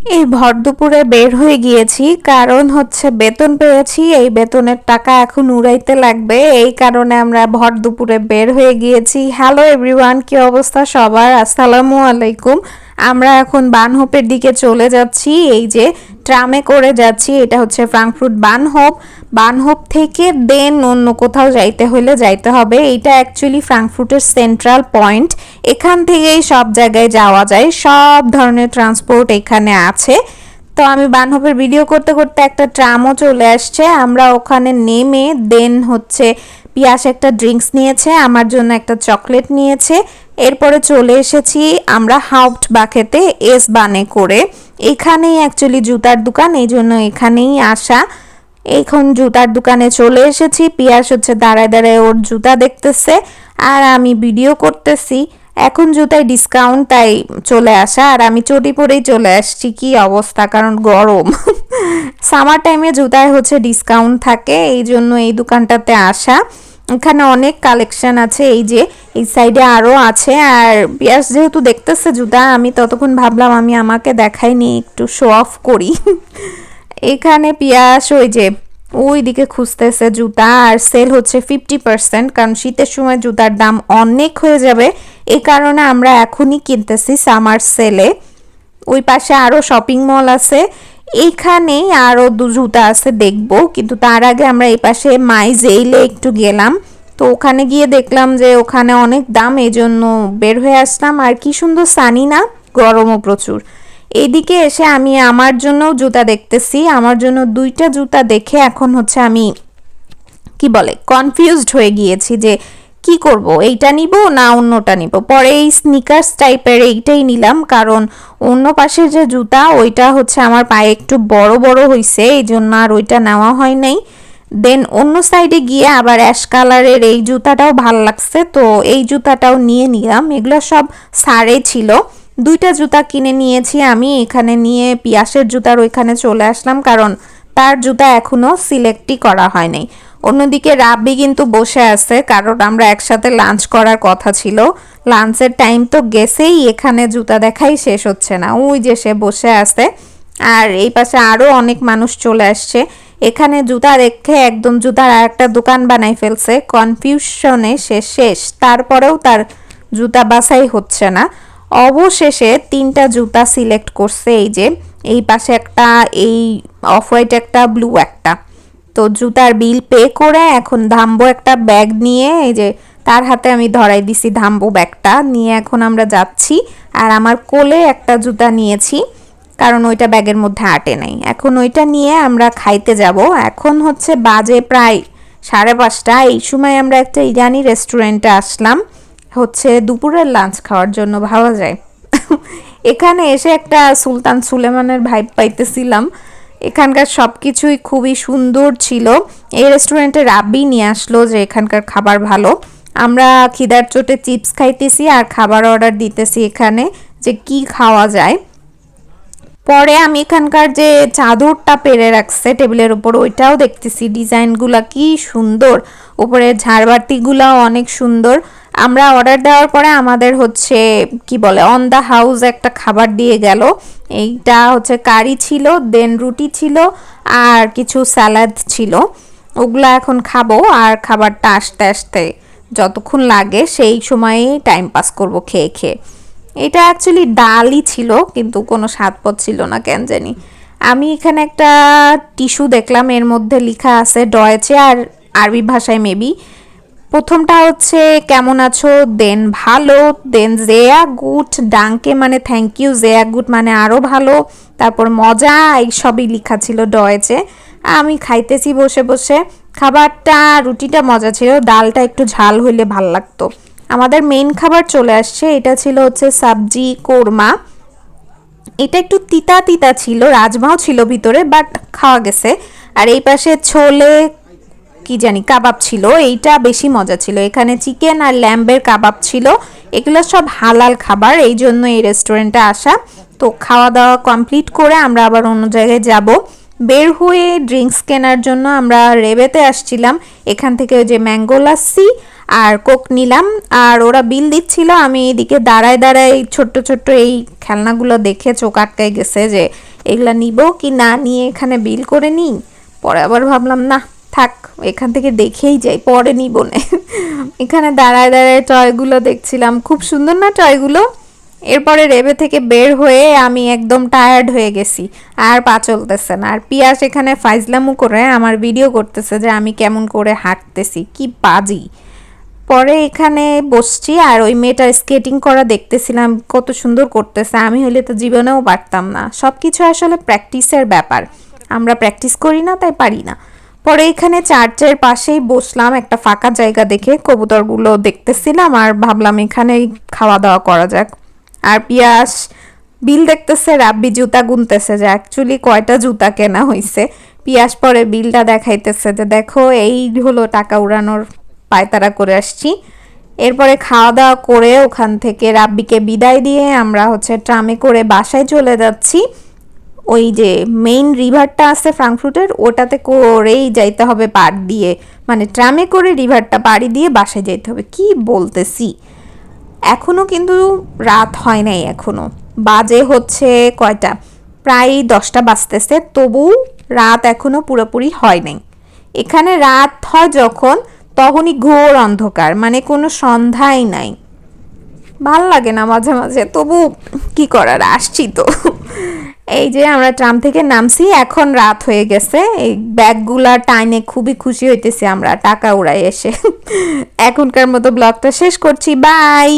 এই ভর দুপুরে বের হয়ে গিয়েছি। কারণ হচ্ছে বেতন পেয়েছি। এই বেতনের টাকা এখন উড়াইতে লাগবে। এই কারণে আমরা ভর দুপুরে বের হয়ে গিয়েছি। হ্যালো এভরিওয়ান কি অবস্থা সবার? আসসালামু আলাইকুম। আমরা এখন বানহোপের দিকে চলে যাচ্ছি। এই যে ট্রামে করে যাচ্ছি, এটা হচ্ছে ফ্রাঙ্কফুট বানহোপ। বানহোপ থেকে দেন অন্য কোথাও যাইতে হলে যাইতে হবে। এটা অ্যাকচুয়ালি ফ্রাঙ্কফুটের সেন্ট্রাল পয়েন্ট এখান থেকেই সব জায়গায় যাওয়া যায়। সব ধরনের ট্রান্সপোর্ট এখানে আছে। তো আমি বানহোপের ভিডিও করতে করতে একটা ট্রামও চলে আসছে। আমরা ওখানে নেমে দেন হচ্ছে পিয়াস একটা ড্রিঙ্কস নিয়েছে, আমার জন্য একটা চকলেট নিয়েছে। এরপরে চলে এসেছি আমরা হাউট বাখেতে এস বানে করে। এখানেই অ্যাকচুয়ালি জুতার দোকান, এই জন্য এখানেই আসা। এখন জুতার দোকানে চলে এসেছি, পিয়াস হচ্ছে দাঁড়ায় দাঁড়ায় ওর জুতা দেখতেছে আর আমি ভিডিও করতেছি। এখন জুতায় ডিসকাউন্ট তাই চলে আসা আর আমি চটি পরেই চলে আসছি, কি অবস্থা? কারণ গরম। সামার টাইমে জুতায় হচ্ছে ডিসকাউন্ট থাকে, এই জন্য এই দোকানটাতে আসা। এখানে অনেক কালেকশন আছে, এই যে এই সাইডে আরও আছে। আর পিয়াস যেহেতু দেখতেছে জুতা, আমি ততক্ষণ ভাবলাম আমি আমাকে দেখাইনি একটু শো অফ করি। এখানে পিয়াস ওই যে ওই দিকে খুঁজতেছে জুতা, আর সেল হচ্ছে ফিফটি পার্সেন্ট কারণ শীতের সময় জুতার দাম অনেক হয়ে যাবে। এই কারণে আমরা এখনই কিনতেছি সামার সেলে ওই পাশে আরও শপিং মল আছে এইখানেই আরও দু জুতা আছে দেখব, কিন্তু তার আগে আমরা এই পাশে মাই জেইলে একটু গেলাম। তো ওখানে গিয়ে দেখলাম যে ওখানে অনেক দাম এই জন্য বের হয়ে আসলাম। আর কি সুন্দর সানি না, গরমও প্রচুর। এইদিকে এসে আমি আমার জন্যও জুতা দেখতেছি, আমার জন্য দুইটা জুতা দেখে এখন হচ্ছে আমি, কি বলে কনফিউজড হয়ে গিয়েছি যে কি করব? এইটা নিব না অন্যটা নিব? পরে এই স্নিকার্স টাইপের এইটাই নিলাম, কারণ অন্য পাশের যে জুতা, ওইটা হচ্ছে আমার পায়ে একটু বড় বড় হয়েছে এই জন্য আর ওইটা নেওয়া হয় নাই। দেন অন্য সাইডে গিয়ে আবার অ্যাশ কালারের এই জুতাটাও ভালো লাগছে, তো এই জুতাটাও নিয়ে নিলাম। এগুলো সব সারে ছিল। দুইটা জুতা কিনে নিয়েছি আমি, এখানে নিয়ে পিয়াসের জুতার ওইখানে চলে আসলাম, কারণ তার জুতা এখনও সিলেক্টই করা হয় নাই। অন্যদিকে রাব্বি কিন্তু বসে আছে, কারণ আমরা একসাথে লাঞ্চ করার কথা ছিল। লাঞ্চের টাইম তো গেছেই, এখানে জুতা দেখাই শেষ হচ্ছে না। ওই যে সে বসে আছে, আর এই পাশে আরও অনেক মানুষ চলে আসছে। এখানে জুতা রেখে একদম জুতার আর একটা দোকান বানাই ফেলছে। কনফিউশনে সে শেষ, তারপরেও তার জুতা বাছাই হচ্ছে না। অবশেষে তিনটা জুতা সিলেক্ট করছে, এই যে, এই পাশে একটা, এই অফ হোয়াইট একটা, ব্লু একটা। তো জুতার বিল পে করে এখন ধাম্বো একটা ব্যাগ নিয়ে, এই যে তার হাতে আমি ধরাই দিছি ধাম্বো ব্যাগটা, নিয়ে এখন আমরা যাচ্ছি। আর আমার কোলে একটা জুতা নিয়েছি, কারণ ওইটা ব্যাগের মধ্যে আটে নাই। এখন ওইটা নিয়ে আমরা খাইতে যাব। এখন হচ্ছে বাজে প্রায় সাড়ে পাঁচটা। এই সময় আমরা একটা ইরানি রেস্টুরেন্টে আসলাম, হচ্ছে দুপুরের লাঞ্চ খাওয়ার জন্য ভাবা যায়। এখানে এসে একটা সুলতান সুলেমানের ভাইব পাইতেছিলাম। এখানকার সব কিছুই খুবই সুন্দর ছিল। এই রেস্টুরেন্টে রাব্বি নিয়ে আসলো যে এখানকার খাবার ভালো। আমরা খিদার চোটে চিপস খাইতেছি আর খাবার অর্ডার দিতেছি এখানে যে কি খাওয়া যায়। পরে আমি এখানকার যে চাদরটা পেরে রাখছে টেবিলের উপর, ওইটাও দেখতেছি। ডিজাইনগুলা কি সুন্দর। উপরে ঝাড়বাতিগুলাও অনেক সুন্দর। আমরা অর্ডার দেওয়ার পরে আমাদের হচ্ছে, কি বলে অন দ্য হাউস একটা খাবার দিয়ে গেল। এইটা হচ্ছে কারি ছিল দেন রুটি ছিল, আর কিছু স্যালাড ছিল। ওগুলো এখন খাব, আর খাবারটা আসতে আসতে যতক্ষণ লাগে সেই সময়েই টাইম পাস করব খেয়ে খেয়ে। এটা অ্যাকচুয়ালি ডালই ছিল, কিন্তু কোনো স্বাদপদ ছিল না, কেন জানি। আমি এখানে একটা টিস্যু দেখলাম, এর মধ্যে লেখা আছে ডয়েছে আর আরবি ভাষায় মেবি প্রথমটা হচ্ছে, কেমন আছো? দেন ভালো। দেন জেয়া গুড। ডাঙ্কে মানে থ্যাংক ইউ জেয়া গুড মানে আরও ভালো। তারপর মজা, এই সবই লেখা ছিল ডয়েছে আমি খাইতেছি বসে বসে। খাবারটা, রুটিটা মজা ছিল। ডালটা একটু ঝাল হইলে ভালো লাগতো। আমাদের মেন খাবার চলে আসছে। এটা ছিল হচ্ছে সবজি, কোরমা। এটা একটু তিতা তিতা ছিল। রাজমাও ছিল ভিতরে বাট খাওয়া গেছে। আর এই পাশে ছোলে কি জানি, কাবাব ছিল, এইটা বেশি মজা ছিল। এখানে চিকেন আর ল্যাম্বের কাবাব ছিল। এগুলো সব হালাল খাবার, এই জন্য এই রেস্টুরেন্টে আসা। তো খাওয়া দাওয়া কমপ্লিট করে আমরা আবার অন্য জায়গায় যাব। বের হয়ে ড্রিঙ্কস কেনার জন্য আমরা রেবেতে আসছিলাম। এখান থেকে ওই যে ম্যাঙ্গো লাস্সি আর কোক নিলাম। আর ওরা বিল দিচ্ছিল, আমি এদিকে দাঁড়ায় দাঁড়ায় ছোট্ট ছোট্ট এই খেলনাগুলো দেখে চোখ আটকায় গেছে যে, এগুলা নিব কি না, নিয়ে এখানে বিল করে নিই? পরে আবার ভাবলাম, না থাক, এখান থেকে দেখেই যাই, পরে না। এখানে দাঁড়ায় দাঁড়ায় টয়গুলো দেখছিলাম। খুব সুন্দর না টয়গুলো? এরপরে রেবে থেকে বের হয়ে আমি একদম টায়ার্ড হয়ে গেছি। আর পা চলতেছে না। আর পিয়াস এখানে ফাইজলামু করে আমার ভিডিও করতেছে যে আমি কেমন করে হাঁটতেছি। কি বাজি। পরে এখানে বসছি আর ওই মেয়েটা স্কেটিং করা দেখতেছিলাম, কত সুন্দর করতেছে। আমি হলে তো জীবনেও পারতাম না। সব কিছু আসলে প্র্যাকটিসের ব্যাপার। আমরা প্র্যাকটিস করি না, তাই পারি না। পরে এখানে চার্চের পাশেই বসলাম একটা ফাঁকা জায়গা দেখে। কবুতরগুলো দেখতেছিলাম আর ভাবলাম এখানেই খাওয়া দাওয়া করা যাক। আর পিয়াস বিল দেখতেছে, রাব্বি জুতা গুনতেছে যে অ্যাকচুয়ালি কয়টা জুতা কেনা হয়েছে পিয়াস পরে বিলটা দেখাইতেছে যে দেখো, এই হলো টাকা উড়ানোর পায়তারা করে আসছি। এরপরে খাওয়া দাওয়া করে ওখান থেকে রাব্বিকে বিদায় দিয়ে আমরা হচ্ছে ট্রামে করে বাসায় চলে যাচ্ছি। ওই যে মেইন রিভারটা আছে ফ্রাঙ্কফুটের ওটাতে করেই যাইতে হবে পাড় দিয়ে। মানে ট্রামে করে রিভারটা পাড়ি দিয়ে বাসায় যাইতে হবে। কি বলতেছি? এখনও কিন্তু রাত হয় নাই এখনও বাজে হচ্ছে কয়টা? প্রায় দশটা বাজতেছে, তবু রাত এখনও পুরোপুরি হয় নাই। এখানে রাত হয় যখন তখনই ঘোর অন্ধকার মানে কোনো সন্ধ্যাই নাই। ভালো লাগে না মাঝে মাঝে, তবু কি করার? আসছি তো। এই যে আমরা ট্রাম থেকে নামছি, এখন রাত হয়ে গেছে। এই ব্যাগগুলা টাইনে খুবই খুশি হইতেছি আমরা, টাকা উড়াই এসে। এখনকার মতো ব্লগটা শেষ করছি, বাই!